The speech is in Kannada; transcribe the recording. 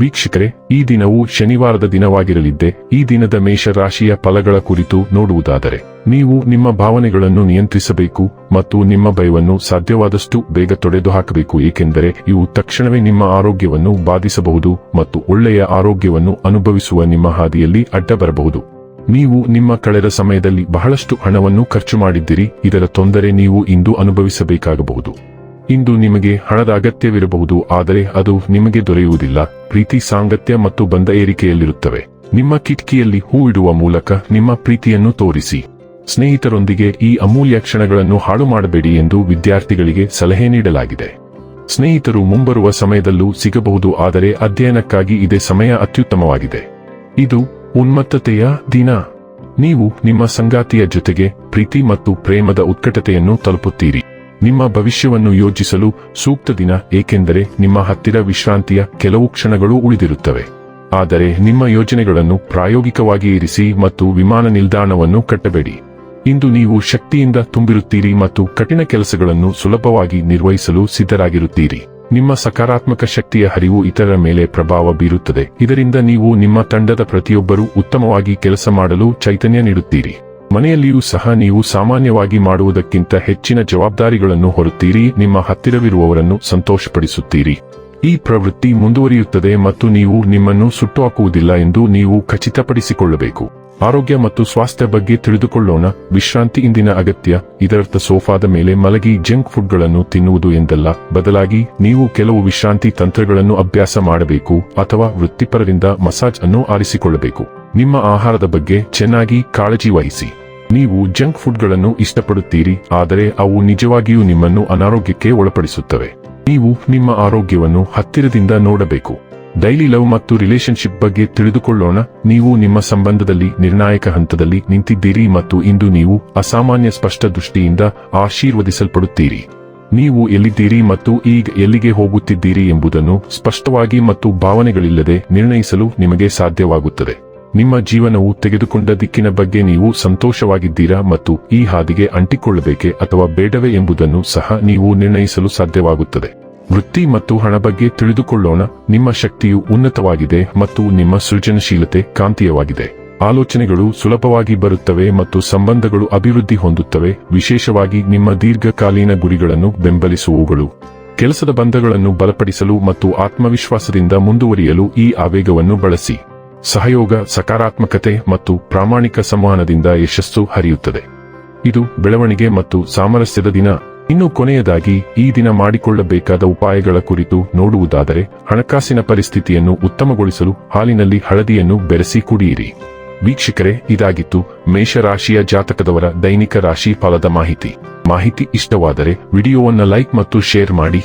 ವೀಕ್ಷಕರೇ, ಈ ದಿನವು ಶನಿವಾರದ ದಿನವಾಗಿರಲಿದ್ದೆ, ಈ ದಿನದ ಮೇಷರಾಶಿಯ ಫಲಗಳ ಕುರಿತು ನೋಡುವುದಾದರೆ, ನೀವು ನಿಮ್ಮ ಭಾವನೆಗಳನ್ನು ನಿಯಂತ್ರಿಸಬೇಕು ಮತ್ತು ನಿಮ್ಮ ಭಯವನ್ನು ಸಾಧ್ಯವಾದಷ್ಟು ಬೇಗ ತೊಡೆದು ಹಾಕಬೇಕು ಏಕೆಂದರೆ ಇವು ತಕ್ಷಣವೇ ನಿಮ್ಮ ಆರೋಗ್ಯವನ್ನು ಬಾಧಿಸಬಹುದು ಮತ್ತು ಒಳ್ಳೆಯ ಆರೋಗ್ಯವನ್ನು ಅನುಭವಿಸುವ ನಿಮ್ಮ ಹಾದಿಯಲ್ಲಿ ಅಡ್ಡ ಬರಬಹುದು ನೀವು ನಿಮ್ಮ ಕಳೆದ ಸಮಯದಲ್ಲಿ ಬಹಳಷ್ಟು ಹಣವನ್ನು ಖರ್ಚು ಮಾಡಿದ್ದೀರಿ, ಇದರ ತೊಂದರೆ ನೀವು ಇಂದು ಅನುಭವಿಸಬೇಕಾಗಬಹುದು. ಇಂದು ನಿಮಗೆ ಹಣದ ಅಗತ್ಯವಿರಬಹುದು, ಆದರೆ ಅದು ನಿಮಗೆ ದೊರೆಯುವುದಿಲ್ಲ. ಪ್ರೀತಿ ಸಾಂಗತ್ಯ ಮತ್ತು ಬಂಧ ಏರಿಕೆಯಲ್ಲಿರುತ್ತವೆ. ನಿಮ್ಮ ಕಿಟಕಿಯಲ್ಲಿ ಹೂ ಇಡುವ ಮೂಲಕ ನಿಮ್ಮ ಪ್ರೀತಿಯನ್ನು ತೋರಿಸಿ. ಸ್ನೇಹಿತರೊಂದಿಗೆ ಈ ಅಮೂಲ್ಯ ಕ್ಷಣಗಳನ್ನು ಹಾಳು ಮಾಡಬೇಡಿ ಎಂದು ವಿದ್ಯಾರ್ಥಿಗಳಿಗೆ ಸಲಹೆ ನೀಡಲಾಗಿದೆ. ಸ್ನೇಹಿತರು ಮುಂಬರುವ ಸಮಯದಲ್ಲೂ ಸಿಗಬಹುದು, ಆದರೆ ಅಧ್ಯಯನಕ್ಕಾಗಿ ಇದೇ ಸಮಯ ಅತ್ಯುತ್ತಮವಾಗಿದೆ. ಇದು ಉನ್ಮತ್ತತೆಯ ದಿನ. ನೀವು ನಿಮ್ಮ ಸಂಗಾತಿಯ ಜೊತೆಗೆ ಪ್ರೀತಿ ಮತ್ತು ಪ್ರೇಮದ ಉತ್ಕಟತೆಯನ್ನು ತಲುಪುತ್ತೀರಿ. ನಿಮ್ಮ ಭವಿಷ್ಯವನ್ನು ಯೋಜಿಸಲು ಸೂಕ್ತ ದಿನ, ಏಕೆಂದರೆ ನಿಮ್ಮ ಹತ್ತಿರ ವಿಶ್ರಾಂತಿಯ ಕೆಲವು ಕ್ಷಣಗಳು ಉಳಿದಿರುತ್ತವೆ. ಆದರೆ ನಿಮ್ಮ ಯೋಜನೆಗಳನ್ನು ಪ್ರಾಯೋಗಿಕವಾಗಿ ಇರಿಸಿ ಮತ್ತು ವಿಮಾನ ನಿಲ್ದಾಣವನ್ನು ಕಟ್ಟಬೇಡಿ. ಇಂದು ನೀವು ಶಕ್ತಿಯಿಂದ ತುಂಬಿರುತ್ತೀರಿ ಮತ್ತು ಕಠಿಣ ಕೆಲಸಗಳನ್ನು ಸುಲಭವಾಗಿ ನಿರ್ವಹಿಸಲು ಸಿದ್ಧರಾಗಿರುತ್ತೀರಿ. ನಿಮ್ಮ ಸಕಾರಾತ್ಮಕ ಶಕ್ತಿಯ ಹರಿವು ಇತರರ ಮೇಲೆ ಪ್ರಭಾವ ಬೀರುತ್ತದೆ. ಇದರಿಂದ ನೀವು ನಿಮ್ಮ ತಂಡದ ಪ್ರತಿಯೊಬ್ಬರೂ ಉತ್ತಮವಾಗಿ ಕೆಲಸ ಮಾಡಲು ಚೈತನ್ಯ ನೀಡುತ್ತೀರಿ. ಮನೆಯಲ್ಲಿಯೂ ಸಹ ನೀವು ಸಾಮಾನ್ಯವಾಗಿ ಮಾಡುವುದಕ್ಕಿಂತ ಹೆಚ್ಚಿನ ಜವಾಬ್ದಾರಿಗಳನ್ನು ಹೊರುತ್ತೀರಿ, ನಿಮ್ಮ ಹತ್ತಿರವಿರುವವರನ್ನು ಸಂತೋಷಪಡಿಸುತ್ತೀರಿ. ಈ ಪ್ರವೃತ್ತಿ ಮುಂದುವರಿಯುತ್ತದೆ ಮತ್ತು ನೀವು ನಿಮ್ಮನ್ನು ಸುಟ್ಟು ಹಾಕುವುದಿಲ್ಲ ಎಂದು ನೀವು ಖಚಿತಪಡಿಸಿಕೊಳ್ಳಬೇಕು. ಆರೋಗ್ಯ ಮತ್ತು ಸ್ವಾಸ್ಥ್ಯ ಬಗ್ಗೆ ತಿಳಿದುಕೊಳ್ಳೋಣ. ವಿಶ್ರಾಂತಿ ಇಂದಿನ ಅಗತ್ಯ. ಇದರರ್ಥ ಸೋಫಾದ ಮೇಲೆ ಮಲಗಿ ಜಂಕ್ ಫುಡ್ಗಳನ್ನು ತಿನ್ನುವುದು ಎಂದಲ್ಲ. ಬದಲಾಗಿ, ನೀವು ಕೆಲವು ವಿಶ್ರಾಂತಿ ತಂತ್ರಗಳನ್ನು ಅಭ್ಯಾಸ ಮಾಡಬೇಕು ಅಥವಾ ವೃತ್ತಿಪರರಿಂದ ಮಸಾಜ್ ಅನ್ನು ಆರಿಸಿಕೊಳ್ಳಬೇಕು. ನಿಮ್ಮ ಆಹಾರದ ಬಗ್ಗೆ ಚೆನ್ನಾಗಿ ಕಾಳಜಿ ವಹಿಸಿ. ನೀವು ಜಂಕ್ ಫುಡ್ಗಳನ್ನು ಇಷ್ಟಪಡುತ್ತೀರಿ, ಆದರೆ ಅವು ನಿಜವಾಗಿಯೂ ನಿಮ್ಮನ್ನು ಅನಾರೋಗ್ಯಕ್ಕೆ ಒಳಪಡಿಸುತ್ತವೆ. ನೀವು ನಿಮ್ಮ ಆರೋಗ್ಯವನ್ನು ಹತ್ತಿರದಿಂದ ನೋಡಬೇಕು. ಡೈಲಿ ಲವ್ ಮತ್ತು ರಿಲೇಶನ್ಶಿಪ್ ಬಗ್ಗೆ ತಿಳಿದುಕೊಳ್ಳೋಣ. ನೀವು ನಿಮ್ಮ ಸಂಬಂಧದಲ್ಲಿ ನಿರ್ಣಾಯಕ ಹಂತದಲ್ಲಿ ನಿಂತಿದ್ದೀರಿ ಮತ್ತು ಇಂದು ನೀವು ಅಸಾಮಾನ್ಯ ಸ್ಪಷ್ಟ ದೃಷ್ಟಿಯಿಂದ ಆಶೀರ್ವದಿಸಲ್ಪಡುತ್ತೀರಿ. ನೀವು ಎಲ್ಲಿದ್ದೀರಿ ಮತ್ತು ಈಗ ಎಲ್ಲಿಗೆ ಹೋಗುತ್ತಿದ್ದೀರಿ ಎಂಬುದನ್ನು ಸ್ಪಷ್ಟವಾಗಿ ಮತ್ತು ಭಾವನೆಗಳಿಲ್ಲದೆ ನಿರ್ಣಯಿಸಲು ನಿಮಗೆ ಸಾಧ್ಯವಾಗುತ್ತದೆ. ನಿಮ್ಮ ಜೀವನವು ತೆಗೆದುಕೊಂಡ ದಿಕ್ಕಿನ ಬಗ್ಗೆ ನೀವು ಸಂತೋಷವಾಗಿದ್ದೀರಾ ಮತ್ತು ಈ ಹಾದಿಗೆ ಅಂಟಿಕೊಳ್ಳಬೇಕೆ ಅಥವಾ ಬೇಡವೇ ಎಂಬುದನ್ನು ಸಹ ನೀವು ನಿರ್ಣಯಿಸಲು ಸಾಧ್ಯವಾಗುತ್ತದೆ. ವೃತ್ತಿ ಮತ್ತು ಹಣ ಬಗ್ಗೆ ತಿಳಿದುಕೊಳ್ಳೋಣ. ನಿಮ್ಮ ಶಕ್ತಿಯು ಉನ್ನತವಾಗಿದೆ ಮತ್ತು ನಿಮ್ಮ ಸೃಜನಶೀಲತೆ ಕಾಂತೀಯವಾಗಿದೆ. ಆಲೋಚನೆಗಳು ಸುಲಭವಾಗಿ ಬರುತ್ತವೆ ಮತ್ತು ಸಂಬಂಧಗಳು ಅಭಿವೃದ್ಧಿ ಹೊಂದುತ್ತವೆ. ವಿಶೇಷವಾಗಿ ನಿಮ್ಮ ದೀರ್ಘಕಾಲೀನ ಗುರಿಗಳನ್ನು ಬೆಂಬಲಿಸುವವುಗಳು. ಕೆಲಸದ ಬಂಧಗಳನ್ನು ಬಲಪಡಿಸಲು ಮತ್ತು ಆತ್ಮವಿಶ್ವಾಸದಿಂದ ಮುಂದುವರಿಯಲು ಈ ಆವೇಗವನ್ನು ಬಳಸಿ. ಸಹಯೋಗ, ಸಕಾರಾತ್ಮಕತೆ ಮತ್ತು ಪ್ರಾಮಾಣಿಕ ಸಂವಹನದಿಂದ ಯಶಸ್ಸು ಹರಿಯುತ್ತದೆ. ಇದು ಬೆಳವಣಿಗೆ ಮತ್ತು ಸಾಮರಸ್ಯದ ದಿನ. ಇನ್ನು ಕೊನೆಯದಾಗಿ, ಈ ದಿನ ಮಾಡಿಕೊಳ್ಳಬೇಕಾದ ಉಪಾಯಗಳ ಕುರಿತು ನೋಡುವುದಾದರೆ, ಹಣಕಾಸಿನ ಪರಿಸ್ಥಿತಿಯನ್ನು ಉತ್ತಮಗೊಳಿಸಲು ಹಾಲಿನಲ್ಲಿ ಹಳದಿಯನ್ನು ಬೆರೆಸಿ ಕುಡಿಯಿರಿ. ವೀಕ್ಷಕರೇ, ಇದಾಗಿತ್ತು ಮೇಷರಾಶಿಯ ಜಾತಕದವರ ದೈನಿಕ ರಾಶಿ ಫಲದ ಮಾಹಿತಿ. ಮಾಹಿತಿ ಇಷ್ಟವಾದರೆ ವಿಡಿಯೋವನ್ನು ಲೈಕ್ ಮತ್ತು ಶೇರ್ ಮಾಡಿ.